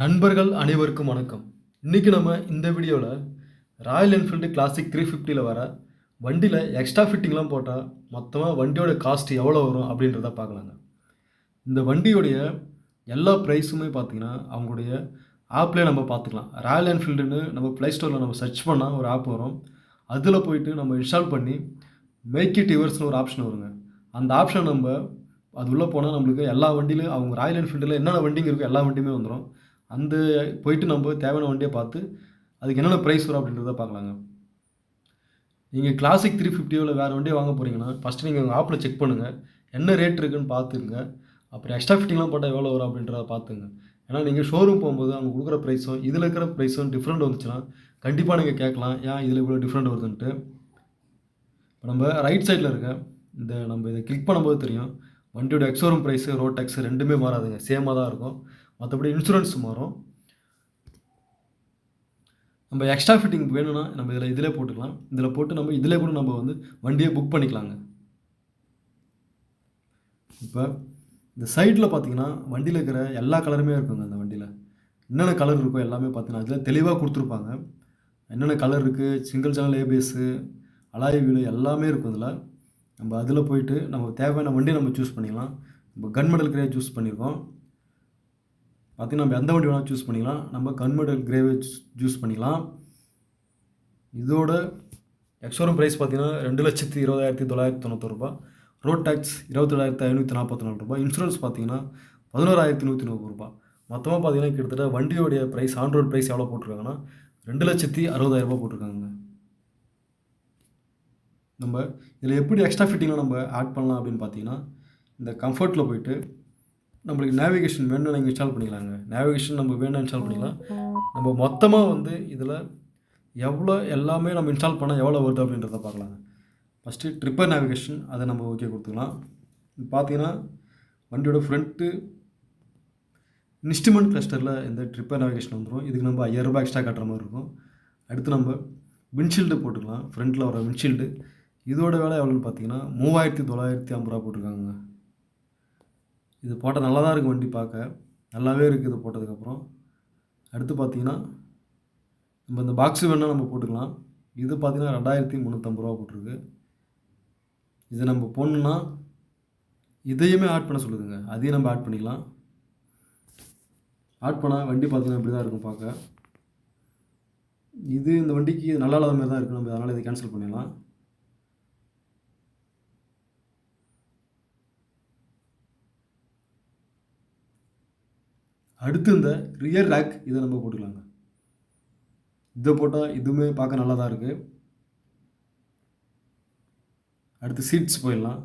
நண்பர்கள் அனைவருக்கும் வணக்கம். இன்றைக்கி நம்ம இந்த வீடியோவில் ராயல் என்ஃபீல்டு கிளாசிக் த்ரீ ஃபிஃப்டியில் வர வண்டியில் எக்ஸ்ட்ரா ஃபிட்டிங்லாம் போட்டால் மொத்தமாக வண்டியோட காஸ்ட் எவ்வளோ வரும் அப்படின்றத பார்க்கலாங்க. இந்த வண்டியோடைய எல்லா ப்ரைஸுமே பார்த்தீங்கன்னா அவங்களுடைய ஆப்லேயே நம்ம பார்த்துக்கலாம். ராயல் என்ஃபீல்டுன்னு நம்ம ப்ளே ஸ்டோரில் நம்ம சர்ச் பண்ணால் ஒரு ஆப் வரும். அதில் போயிட்டு நம்ம இன்ஸ்டால் பண்ணி மேக் இட் யுவர்ஸ்னு ஒரு ஆப்ஷன் வருங்க. அந்த ஆப்ஷன் நம்ம அது உள்ளே போனால் நம்மளுக்கு எல்லா வண்டியிலும் அவங்க ராயல் என்ஃபீல்டில் என்னென்ன வண்டிங்க இருக்கோ எல்லா வண்டியுமே வந்துடும் அந்த போயிட்டு நம்ம தேவையான வண்டியை பார்த்து அதுக்கு என்னென்ன ப்ரைஸ் வரும் அப்படின்றத பார்க்கலாங்க. நீங்கள் கிளாசிக் த்ரீ ஃபிஃப்டியோவில் வேறு வண்டியை வாங்க போகிறீங்கன்னா ஃபஸ்ட்டு நீங்கள் உங்கள் ஆப்பில் செக் பண்ணுங்கள் என்ன ரேட் இருக்குன்னு பார்த்துங்க அப்புறம் எக்ஸ்ட்ரா ஃபிட்டிங்லாம் போட்டால் எவ்வளோ வரும் அப்படின்றத பார்த்துங்க. ஏன்னா நீங்கள் ஷோரூம் போகும்போது அவங்க கொடுக்குற ப்ரைஸும் இதில் இருக்கிற ப்ரைஸும் டிஃப்ரெண்ட் வந்துச்சுன்னா கண்டிப்பாக நீங்கள் கேட்கலாம். ஏன் இதில் இவ்வளோ டிஃப்ரெண்ட் வருதுன்ட்டு. இப்போ நம்ம ரைட் சைடில் இருக்க இந்த நம்ம இதை கிளிக் பண்ணும்போது தெரியும். வண்டியோட எக்ஸோரூம் ப்ரைஸு ரோட் டேக்ஸ் ரெண்டுமே மாறாதுங்க. சேமாக தான் இருக்கும். மற்றபடி இன்சூரன்ஸ் மாறும். நம்ம எக்ஸ்ட்ரா ஃபிட்டிங் வேணும்னா நம்ம இதில் இதிலே போட்டுக்கலாம். இதில் போட்டு நம்ம இதிலே கூட நம்ம வந்து வண்டியை புக் பண்ணிக்கலாங்க. இப்போ இந்த சைடில் பார்த்தீங்கன்னா வண்டியில் இருக்கிற எல்லா கலருமே இருக்குங்க அந்த வண்டியில். என்னென்ன கலர் இருக்கோ எல்லாமே பார்த்தீங்கன்னா அதில் தெளிவாக கொடுத்துருப்பாங்க. என்னென்ன கலர் இருக்குது single channel ABS alloy wheel எல்லாமே இருக்கும் இதில் நம்ம அதில் போயிட்டு நம்ம தேவையான வண்டியை நம்ம சூஸ் பண்ணிக்கலாம். நம்ம கன் மெடல் கிரே சூஸ் பண்ணியிருக்கோம் பார்த்திங்கன்னா நம்ம எந்த வண்டி வேணால் சூஸ் பண்ணிக்கலாம். நம்ம கன் மெடல் கிரேவே சூஸ் பண்ணிக்கலாம். இதோட எக்ஸோரம் ப்ரைஸ் பார்த்தீங்கன்னா ரெண்டு லட்சத்தி இருபதாயிரத்தி தொள்ளாயிரத்தி தொண்ணூத்தொரு ரூபா ரோட் டேக்ஸ் இருபத்தேழாயிரத்தி ஐநூற்றி நாற்பத்தி நாலு ரூபாய். இன்சூரன்ஸ் பார்த்தீங்கன்னா பதினோராயிரத்தி நூற்றி முப்பது ரூபாய். மொத்தமாக பார்த்தீங்கன்னா கிட்டத்தட்ட வண்டியோடைய ப்ரைஸ் ஆன் ரோட் ப்ரைஸ் எவ்வளோ போட்டிருக்காங்கன்னா ரெண்டு லட்சத்தி அறுபதாயிரம் ரூபாய் போட்டிருக்காங்க. நம்ம இதில் எப்படி எக்ஸ்ட்ரா ஃபிட்டிங்லாம் நம்ம ஆட் பண்ணலாம் அப்படின்னு பார்த்தீங்கன்னா இந்த கம்ஃபர்ட்டில் போயிட்டு நம்மளுக்கு நேவிகேஷன் வேணும்னு நீங்கள் இன்ஸ்டால் பண்ணிக்கலாங்க. நேவிகேஷன் நம்ம வேணும் இன்ஸ்டால் பண்ணிக்கலாம். நம்ம மொத்தமாக வந்து இதில் எவ்வளோ எல்லாமே நம்ம இன்ஸ்டால் பண்ணால் எவ்வளோ வருது அப்படின்றத பார்க்கலாங்க. ஃபஸ்ட்டு ட்ரிப்பர் நேவிகேஷன் அதை நம்ம ஓகே கொடுத்துக்கலாம். பார்த்தீங்கன்னா வண்டியோட ஃப்ரண்ட்டு இன்ஸ்ட்ருமெண்ட் கிளஸ்டரில் இந்த ட்ரிப்பர் நேவிகேஷன் வந்துடும் இதுக்கு நம்ம ஐயாயிரம் ரூபாய் எக்ஸ்ட்ரா கட்டுற மாதிரி இருக்கும். அடுத்து நம்ம விண்ட்ஷீல்டு போட்டுக்கலாம். ஃப்ரண்ட்டில் வர விண்ட்ஷீல்டு இதோட விலை எவ்வளோன்னு பார்த்தீங்கன்னா மூவாயிரத்தி தொள்ளாயிரத்தி ஐம்பது ரூபா போட்டிருக்காங்க. இது போட்டால் நல்லா தான் இருக்குது வண்டி பார்க்க. நல்லாவே இருக்குது இது போட்டதுக்கப்புறம் அடுத்து பார்த்தீங்கன்னா நம்ம இந்த பாக்ஸு வேணால் நம்ம போட்டுக்கலாம். இது பார்த்தீங்கன்னா ரெண்டாயிரத்தி முந்நூற்றம்பது ரூபா போட்டிருக்கு. இதை நம்ம போடணுன்னா இதையுமே ஆட் பண்ண சொல்லுதுங்க. அதையும் நம்ம ஆட் பண்ணிக்கலாம். ஆட் பண்ணால் வண்டி பார்த்தீங்கன்னா இப்படி தான் இருக்கும் பார்க்க. இது இந்த வண்டிக்கு நல்லா இல்லாத மாதிரி தான் இருக்குது நம்ம அதனால் இதை கேன்சல் பண்ணிடலாம். அடுத்து இந்த ரியர் ரேக் இதை நம்ம போட்டுக்கலாங்க. இதை போட்டால் இதுவுமே பார்க்க நல்லா தான் இருக்குது அடுத்து சீட்ஸ் போயிடலாம்.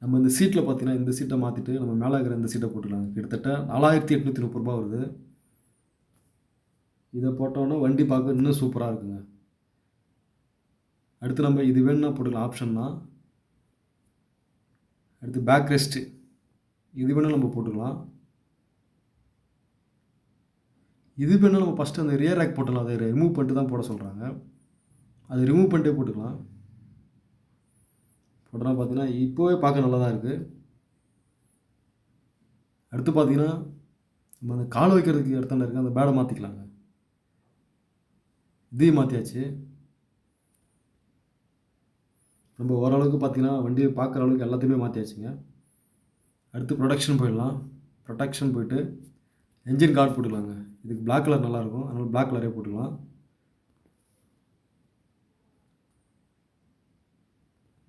நம்ம இந்த சீட்டில் பார்த்தீங்கன்னா இந்த சீட்டை மாற்றிட்டு நம்ம மேலே இருக்கிற இந்த சீட்டை போட்டுக்கலாங்க. கிட்டத்தட்ட நாலாயிரத்தி எட்நூற்றி முப்பது ரூபா வருது. இதை போட்டோன்னா வண்டி பார்க்க இன்னும் சூப்பராக இருக்குங்க. அடுத்து நம்ம இது வேணும்னா போட்டுக்கலாம். ஆப்ஷன்னா அடுத்து பேக் ரெஸ்ட்டு இது வேணால் நம்ம போட்டுக்கலாம். இது வேணால் நம்ம ஃபஸ்ட்டு அந்த ரியர் ரேக் போட்டுக்கலாம் அதை ரிமூவ் பண்ணிட்டு தான் போட சொல்கிறாங்க அது ரிமூவ் பண்ணிட்டே போட்டுக்கலாம். போட்டோன்னா பார்த்தீங்கன்னா இப்போவே பார்க்க நல்லா தான் இருக்குது அடுத்து பார்த்தீங்கன்னா நம்ம அந்த கால் வைக்கிறதுக்கு இடத்துல இருக்குது அந்த பேடை மாற்றிக்கலாங்க இதையும் மாற்றியாச்சு நம்ம ஓரளவுக்கு பார்த்தீங்கன்னா வண்டியை பார்க்குற அளவுக்கு எல்லாத்தையுமே மாற்றியாச்சுங்க அடுத்து ப்ரொடக்ஷன் போயிடலாம். ப்ரொடக்ஷன் போயிட்டு என்ஜின் கார்டு போட்டுக்கலாங்க. இதுக்கு பிளாக் கலர் நல்லாயிருக்கும் அதனால் பிளாக் கலரே போட்டுக்கலாம்.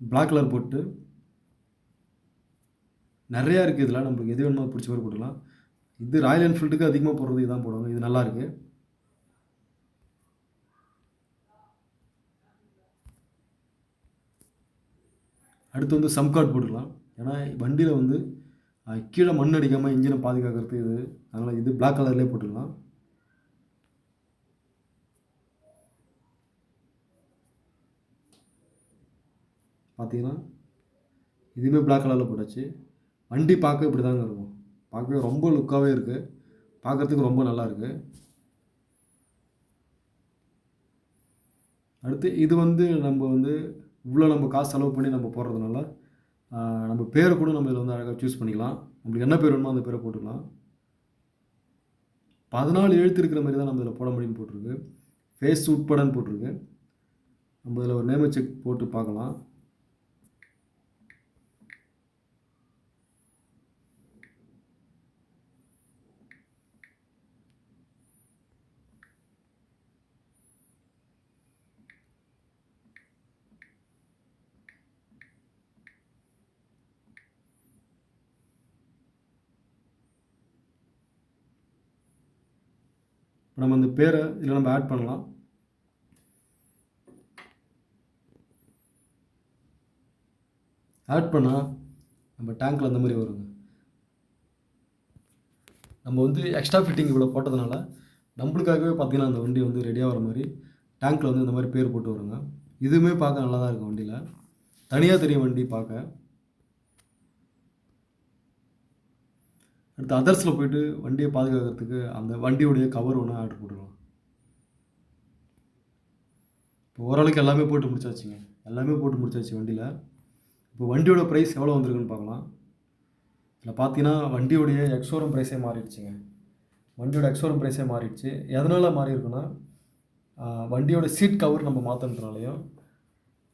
பிளாக் கலர் போட்டு நிறையா இருக்குது இதில். நம்மளுக்கு எது வேணுமோ பிடிச்ச மாதிரி போட்டுக்கலாம். இது ராயல் என்ஃபீல்டுக்கு அதிகமாக போடுறது இதுதான் போடுவாங்க. இது நல்லா இருக்குது அடுத்து வந்து சம் கார்டு போட்டுக்கலாம். ஏன்னா வண்டியில் வந்து கீழே மண் அடிக்காமல் இன்ஜினை பாதுகாக்கிறது இது. அதனால் இது பிளாக் கலர்லேயே போட்டுக்கலாம். பார்த்தீங்கன்னா இதுவுமே பிளாக் கலரில் போட்டாச்சு. வண்டி பார்க்க இப்படி தாங்க இருக்கும். பார்க்கவே ரொம்ப லுக்காகவே இருக்குது பார்க்குறதுக்கு ரொம்ப நல்லா இருக்குது அடுத்து இது வந்து நம்ம வந்து இவ்வளோ நம்ம காசு செலவு பண்ணி நம்ம போடுறதுனால நம்ம பேரை கூட நம்ம இதில் வந்து அழகாக சூஸ் பண்ணிக்கலாம். நம்மளுக்கு என்ன பேர் வேணுமோ அந்த பேரை போட்டுக்கலாம். பதினாலு எழுத்து இருக்கிற மாதிரி தான் நம்ம இதில் போட முடியும்னு போட்டிருக்கு. ஃபேஸ் உட்படன்னு போட்டிருக்கு. நம்ம இதில் ஒரு நேம செக் போட்டு பார்க்கலாம். இப்போ நம்ம அந்த பேரை இதில் நம்ம ஆட் பண்ணலாம். ஆட் பண்ணால் நம்ம டேங்க்கில் அந்த மாதிரி வருங்க. நம்ம வந்து எக்ஸ்ட்ரா ஃபிட்டிங் இவ்வளோ போட்டதுனால நம்மளுக்காகவே பார்த்தீங்கன்னா அந்த வண்டி வந்து ரெடியாக வர மாதிரி டேங்க்கில் வந்து இந்த மாதிரி பேர் போட்டு வருங்க. இதுவுமே பார்க்க நல்லா தான் இருக்கும் வண்டியில். தனியாக தெரியும் வண்டி பார்க்க. அடுத்து அதர்ஸில் போயிட்டு வண்டியை பாதுகாக்கிறதுக்கு அந்த வண்டியுடைய கவர் ஒன்று ஆர்டர் போட்டுருவோம். இப்போ ஓரளவுக்கு எல்லாமே போட்டு முடிச்சாச்சுங்க. எல்லாமே போட்டு முடிச்சாச்சு வண்டியில். இப்போ வண்டியோட ப்ரைஸ் எவ்வளோ வந்திருக்குன்னு பார்க்கலாம். இதில் பார்த்தீங்கன்னா வண்டியோடைய எக்ஸோரம் ப்ரைஸே மாறிடுச்சுங்க. வண்டியோட எக்ஸோரம் ப்ரைஸே மாறிடுச்சு. எதனால் மாறி இருக்குன்னா வண்டியோட சீட் கவர் நம்ம மாற்றினதுனாலையும்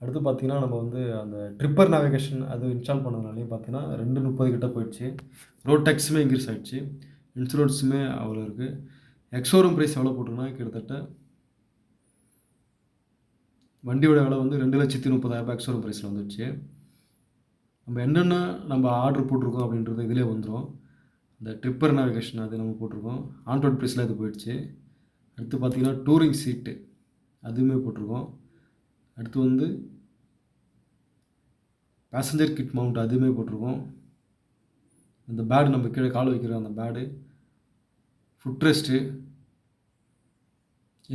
அடுத்து பார்த்தீங்கன்னா நம்ம வந்து அந்த ட்ரிப்பர் நேவிகேஷன் அது இன்ஸ்டால் பண்ணதுனாலையும் பார்த்தீங்கன்னா ரெண்டு முப்பது கிட்ட போயிடுச்சு. ரோட் டேக்ஸுமே இன்க்ரீஸ் ஆகிடுச்சு இன்சூரன்ஸுமே அவ்வளோ இருக்குது எக்ஸோரூம் ப்ரைஸ் எவ்வளோ போட்டிருக்குன்னா கிட்டத்தட்ட வண்டியோட விலை வந்து ரெண்டு லட்சத்தி முப்பதாயிரரூபா எக்ஸோரூம் ப்ரைஸில் வந்துடுச்சு நம்ம என்னென்ன நம்ம ஆர்டர் போட்டிருக்கோம் அப்படின்றது இதிலே வந்துடும் இந்த ட்ரிப்பர் நேவிகேஷன் அது நம்ம போட்டிருக்கோம். ஆண்ட்ராய்ட் ப்ரைஸில் அது போயிடுச்சு. அடுத்து பார்த்திங்கன்னா டூரிங் சீட்டு அதுவுமே போட்டிருக்கோம். அடுத்து வந்து பேசஞ்சர் கிட் மவுண்ட் அதுவுமே போட்டிருக்கோம். அந்த பேடு நம்ம கீழே கால் வைக்கிற அந்த pad foot rest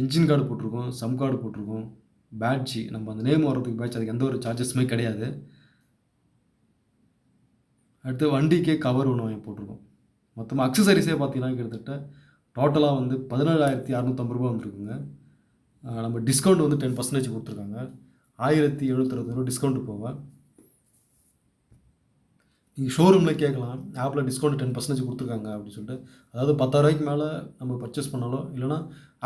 engine guard போட்டிருக்கோம் சம் கார்டு போட்டிருக்கோம் பேட்ஜி நம்ம அந்த நேம் வர்றதுக்கு பேட்ச் அதுக்கு எந்த ஒரு சார்ஜஸுமே கிடையாது. அடுத்து வண்டிக்கே கவர் ஒன்று வாங்கி போட்டிருக்கோம். மொத்தமாக அக்சசரிஸே பார்த்தீங்கன்னா கிட்டத்தட்ட டோட்டலாக வந்து பதினேழாயிரத்தி அறநூற்றம்பது ரூபா வந்துருக்குங்க. நம்ம டிஸ்கவுண்ட் வந்து டென் பர்சன்டேஜ் கொடுத்துருக்காங்க. ஆயிரத்தி எழுநூத்தறுபது ரூபா டிஸ்கவுண்ட் போக. நீங்கள் ஷோரூமில் கேட்கலாம். ஆப்பில் டிஸ்கவுண்ட் டென் பர்சன்டேஜ் கொடுத்துருக்காங்க அப்படின்னு சொல்லிட்டு. அதாவது பத்தாயிரரூபாய்க்கு மேலே நம்ம பர்ச்சேஸ் பண்ணாலோ இல்லைனா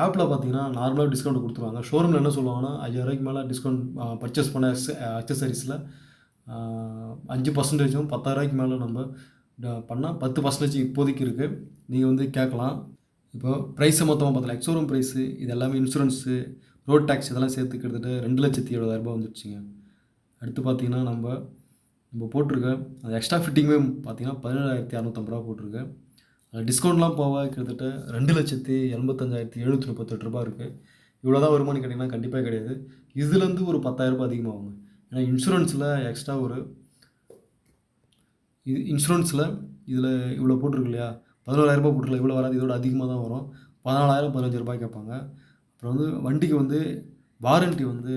ஆப்பில் பார்த்தீங்கன்னா நார்மலாக டிஸ்கவுண்ட் கொடுத்துருவாங்க. ஷோரூமில் என்ன சொல்லுவாங்கன்னா ஐயாயிரரூபாய்க்கு மேலே டிஸ்கவுண்ட் பர்ச்சேஸ் பண்ண அக்சசரிஸில் அஞ்சு பர்சன்டேஜும் பத்தாயிரரூபாய்க்கு மேலே நம்ம பண்ணால் பத்து பர்சன்டேஜ் இப்போதைக்கு இருக்குது நீங்கள் வந்து கேட்கலாம். இப்போ ப்ரைஸை மொத்தமாக பார்த்தலாம் எக்ஸோரூம் ப்ரைஸு இது எல்லாமே இன்சூரன்ஸு ரோட் டேக்ஸ் இதெல்லாம் சேர்த்து கிட்டத்தட்ட ரெண்டு லட்சத்தி எழுபதாயிரரூபா வந்துடுச்சுங்க அடுத்து பார்த்தீங்கன்னா நம்ம நம்ம போட்டிருக்க அந்த எக்ஸ்ட்ரா ஃபிட்டிங்குமே பார்த்தீங்கன்னா பதினேழாயிரத்தி அறநூற்றம்பது ரூபா போட்டிருக்கு. அதில் டிஸ்கவுண்ட்லாம் போக கிட்டத்தட்ட ரெண்டு லட்சத்தி எண்பத்தஞ்சாயிரத்தி எழுநூற்றி முப்பத்தெட்டு ரூபா இருக்குது இவ்வளோ தான் வருமானம் கேட்டிங்கன்னா கண்டிப்பாக கிடையாது. இதுலேருந்து ஒரு பத்தாயிரரூபா அதிகமாகுங்க. ஏன்னா இன்சூரன்ஸில் எக்ஸ்ட்ரா ஒரு இது இன்சூரன்ஸில் இதில் இவ்வளோ போட்டிருக்கு இல்லையா? பதினோராயிரரூபா போட்டிருக்கல இவ்வளோ வராது இதோட அதிகமாக தான் வரும். பதினாலாயிரம் பதினஞ்சு ரூபாய் கேட்பாங்க. அப்புறம் வந்து வண்டிக்கு வந்து வாரண்ட்டி வந்து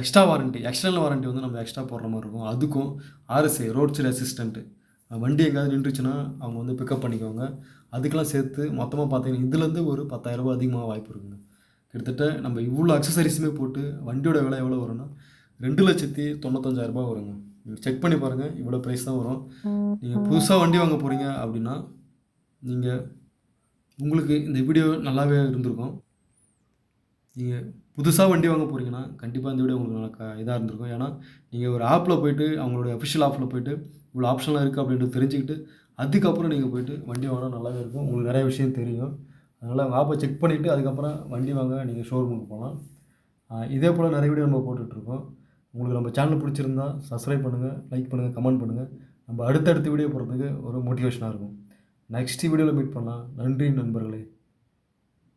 எக்ஸ்ட்ரா வாரண்ட்டி எக்ஸ்டர்னல் வாரண்ட்டி வந்து நம்ம எக்ஸ்ட்ரா போடுற மாதிரி இருக்கும். அதுக்கும் ஆர்எஸ்ஐ ரோட் சைடு அசிஸ்டண்ட்டு வண்டி எங்கேயாவது நின்றுச்சுன்னா அவங்க வந்து பிக்கப் பண்ணிக்குவாங்க. அதுக்கெல்லாம் சேர்த்து மொத்தமாக பார்த்தீங்கன்னா இதுலேருந்து ஒரு பத்தாயிரரூபா அதிகமாக வாய்ப்பு இருக்குங்க. கிட்டத்தட்ட நம்ம இவ்வளோ அக்சசரிஸுமே போட்டு வண்டியோட விலை எவ்வளோ வரும்னா ரெண்டு லட்சத்தி தொண்ணூத்தஞ்சாயிரரூபா வருங்க. நீங்கள் செக் பண்ணி பாருங்கள் இவ்வளோ ப்ரைஸ் தான் வரும். நீங்கள் புதுசாக வண்டி வாங்க போகிறீங்க அப்படின்னா நீங்கள் உங்களுக்கு இந்த வீடியோ நல்லாவே இருந்திருக்கும். நீங்கள் புதுசாக வண்டி வாங்க போகிறீங்கன்னா கண்டிப்பாக இந்த வீடியோ உங்களுக்கு நல்லா இதாக இருந்திருக்கும். ஏன்னா நீங்கள் ஒரு ஆப்பில் போயிட்டு அவங்களுடைய அஃபிஷியல் ஆப்பில் போயிட்டு இவ்வளோ ஆப்ஷன்லாம் இருக்குது அப்படின்றது தெரிஞ்சுக்கிட்டு அதுக்கப்புறம் நீங்கள் போயிட்டு வண்டி வாங்கினா நல்லாவே இருக்கும். உங்களுக்கு நிறைய விஷயம் தெரியும். அதனால் அவங்க ஆப்பை செக் பண்ணிவிட்டு அதுக்கப்புறம் வண்டி வாங்க நீங்கள் ஷோரூமுக்கு போகலாம். இதே போல் நிறைய வீடியோ நம்ம போட்டுட்ருக்கோம் உங்களுக்கு நம்ம சேனல் பிடிச்சிருந்தா சப்ஸ்கிரைப் பண்ணுங்கள் லைக் பண்ணுங்கள் கமெண்ட் பண்ணுங்கள் நம்ம அடுத்தடுத்த வீடியோ போடுறதுக்கு ஒரு மோட்டிவேஷனாக இருக்கும். நெக்ஸ்ட் வீடியோவில் மீட் பண்ணலாம். நன்றி நண்பர்களே.